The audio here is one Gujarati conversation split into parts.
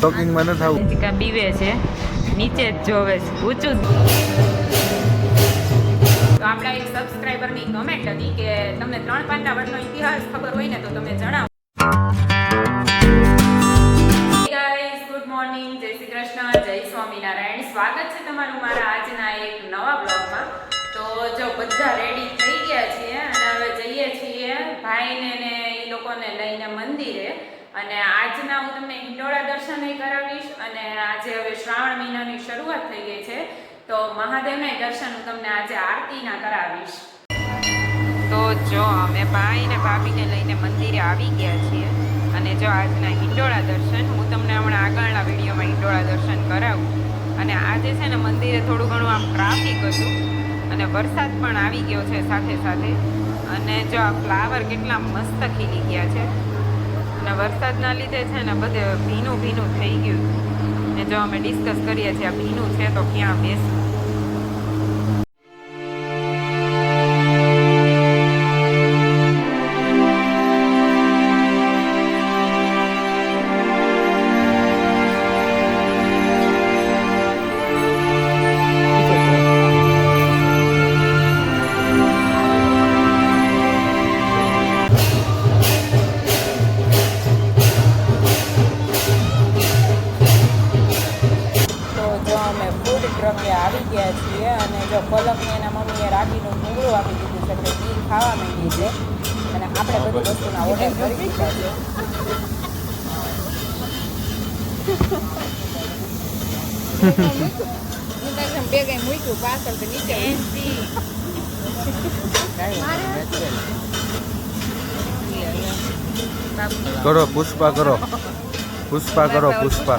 શોપિંગમાં ન થવું. કા બીવે છે. નીચે જ જોવે છે. ઊંચું આપણા એક સબસ્ક્રાઈબરની કમેન્ટ હતી કે તમને ત્રણ પાનના વડનો ઇતિહાસ ખબર હોય ને તો તમે જણાવો. Good morning Krishna. જય સ્વામિનારાયણ. સ્વાગત છે તમારું મારા આજના એક નવા બ્લોગમાં તો જો બધા રેડી થઈ ગયા છીએ અને હવે જઈએ છીએ ભાઈને ને એ લોકોને લઈને મંદિરે. અને આજના હું તમને હિંડોળા દર્શન કરાવીશ અને આજે હવે શ્રાવણ મહિનાની શરૂઆત થઈ ગઈ છે, તો મહાદેવના દર્શન હું તમને આજે આરતીના કરાવીશ. તો જો અમે ભાઈ ને ભાભીને લઈને મંદિરે આવી ગયા છીએ અને જો આજના હિંડોળા દર્શન, હું તમને હમણાં આગળના વિડીયોમાં હિંડોળા દર્શન કરાવું. અને આજે છે ને મંદિરે થોડું ઘણું આમ ટ્રાફિક હતું અને વરસાદ પણ આવી ગયો છે સાથે સાથે. અને જો આ ફ્લાવર કેટલા મસ્ત ખીલી ગયા છે. અને વરસાદના લીધે છે ને બધે ભીનું ભીનું થઈ ગયું. ને જો અમે ડિસ્કસ કરીએ છીએ આ ભીનું છે તો ક્યાં બેસવું? છીએ અને જો પલકને એના મમ્મીએ રાગીનું ભૂંગળું આપી દીધું છે એટલે ઘી ખાવા માંડી છે. અને આપણે બધી વસ્તુના ઓર્ડર કરી દીધા છે. હું બે કઈ મૂક્યું પાછળ તો નીચે કરો પુષ્પા કરો. પુષ્પા કરો પુષ્પા.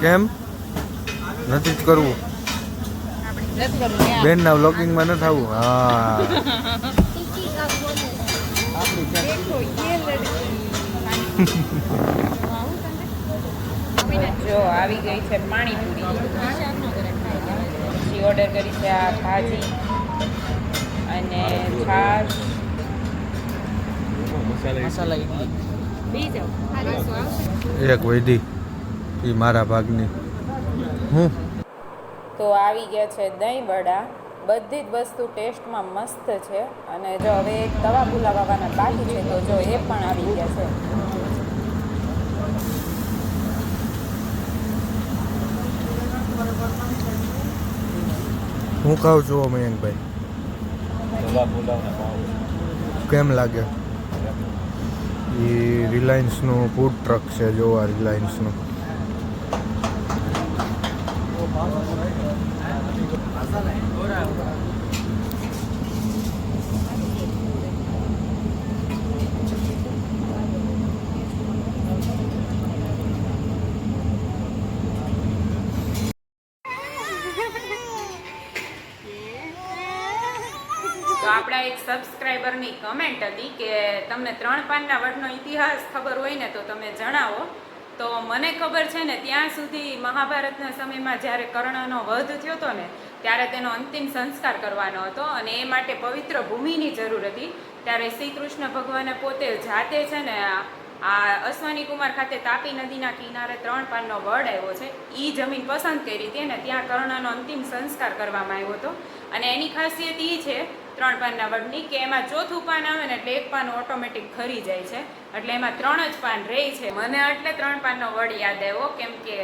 કેમ? નથી જ કરવું. બેન ના વ્લોગિંગમાં ન થવું. હા. જો આવી ગઈ છે પાણીપુરી પછી ઓર્ડર કરી છે આ ભાજી અને છાશ. મસાલા એક વૈધી. એ મારા ભાગની. તો આવી ગયા છે દહીં વડા. બધી જ વસ્તુ ટેસ્ટમાં મસ્ત છે. અને જો હવે એક તવા ભૂલાવાના બાકી છે તો જો એ પણ આવી ગયા છે. હું કહું છું મયંકભાઈ કેમ લાગે? એ રિલાયન્સનું ફૂડ ટ્રક છે જોવા રિલાયન્સનું તો આપણા એક સબસ્ક્રાઈબરની કમેન્ટ હતી કે તમને ત્રણ પાનના વડનો ઇતિહાસ ખબર હોય ને તો તમે જણાવો. તો મને ખબર છે ને, ત્યાં સુધી મહાભારતના સમયમાં જ્યારે કર્ણનો વધ થયો હતો ને, ત્યારે તેનો અંતિમ સંસ્કાર કરવાનો હતો અને એ માટે પવિત્ર ભૂમિની જરૂર હતી. ત્યારે શ્રી કૃષ્ણ ભગવાને પોતે જાતે છે ને, આ અશ્વની કુમાર ખાતે તાપી નદીના કિનારે ત્રણ પાનનો વડ આવ્યો છે. એ જમીન પસંદ કરી હતી અને ત્યાં કર્ણનો અંતિમ સંસ્કાર કરવામાં આવ્યો હતો. અને એની ખાસિયત એ છે ત્રણ પાનના વડની કે એમાં ચોથું પાન આવે ને એટલે એક પાન ઓટોમેટિક ખરી જાય છે. એટલે એમાં ત્રણ જ પાન રહે છે. મને એટલે ત્રણ પાનનો વડ યાદ આવ્યો કેમ કે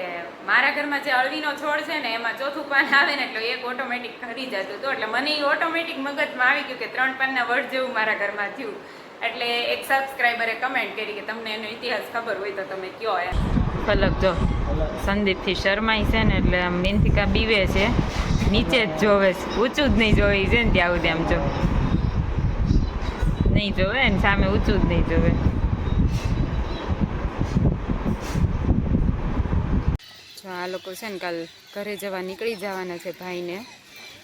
મારા ઘરમાં જે અળવીનો છોડ છે ને એમાં ચોથું પાન આવે ને એટલે એક ઓટોમેટિક ખરી જતું હતું. એટલે મને એ ઓટોમેટિક મગજમાં આવી ગયું કે ત્રણ પાનના વડ જેવું મારા ઘરમાં થયું. એટલે એક સબસ્ક્રાઈબરે કમેન્ટ કરી કે તમને એનો ઇતિહાસ ખબર હોય તો તમે કયો એમ. ફલક જો. સંદીપથી શરમાઈ છે ને એટલે આમ મિનતિકા બીવે છે. નીચે જ જોવે છે. ઊંચું જ નહીં જોવે છે ને ત્યાં સુધી આમ જો. નહીં જોવે ને, સામે ઊંચું જ નહીં જોવે. જો આ લોકો છે ને કાલ ઘરે જવા નીકળી જવાના છે ભાઈને.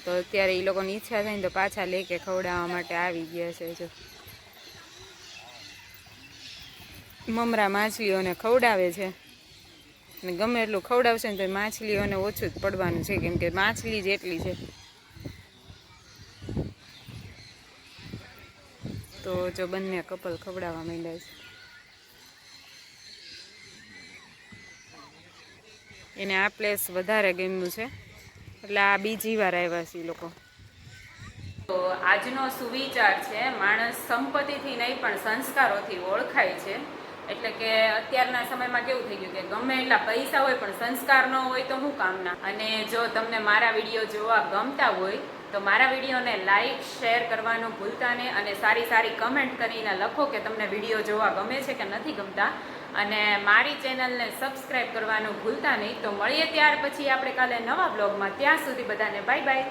તો અત્યારે એ લોકોની ઈચ્છા થાય ને તો પાછા લે કે ખવડાવવા માટે આવી ગયા છે જો. મમરા માછલીઓને ખવડાવે છે. અને ગમે એટલું ખવડાવશે ને તો માછલીઓને ઓછું જ પડવાનું છે, કેમ કે માછલી જ એટલી છે. તો જો બંને કપલ ખવડાવવા માંડ્યા છે. એને આ પ્લેસ વધારે ગમ્યું છે, એટલે આ બીજી વાર આવ્યા છે લોકો. તો આજનો સુવિચાર છે, માણસ સંપત્તિથી નહીં પણ સંસ્કારોથી ઓળખાય છે. એટલે કે અત્યારના સમયમાં કેવું થઈ ગયું કે ગમે એટલા પૈસા હોય પણ સંસ્કાર ન હોય તો શું કામના? અને જો તમને મારા વીડિયો જોવા ગમતા હોય, તો મારા વિડીયોને લાઈક, શેર કરવાનું ભૂલતા નહીં અને સારી સારી કમેન્ટ કરીને લખો કે તમને વીડિયો જોવા ગમે છે કે નથી ગમતા. અને મારી ચેનલને સબસ્ક્રાઈબ કરવાનું ભૂલતા નહીં. તો મળીએ ત્યાર પછી આપણે કાલે નવા બ્લોગમાં. ત્યાં સુધી બધાને બાય બાય.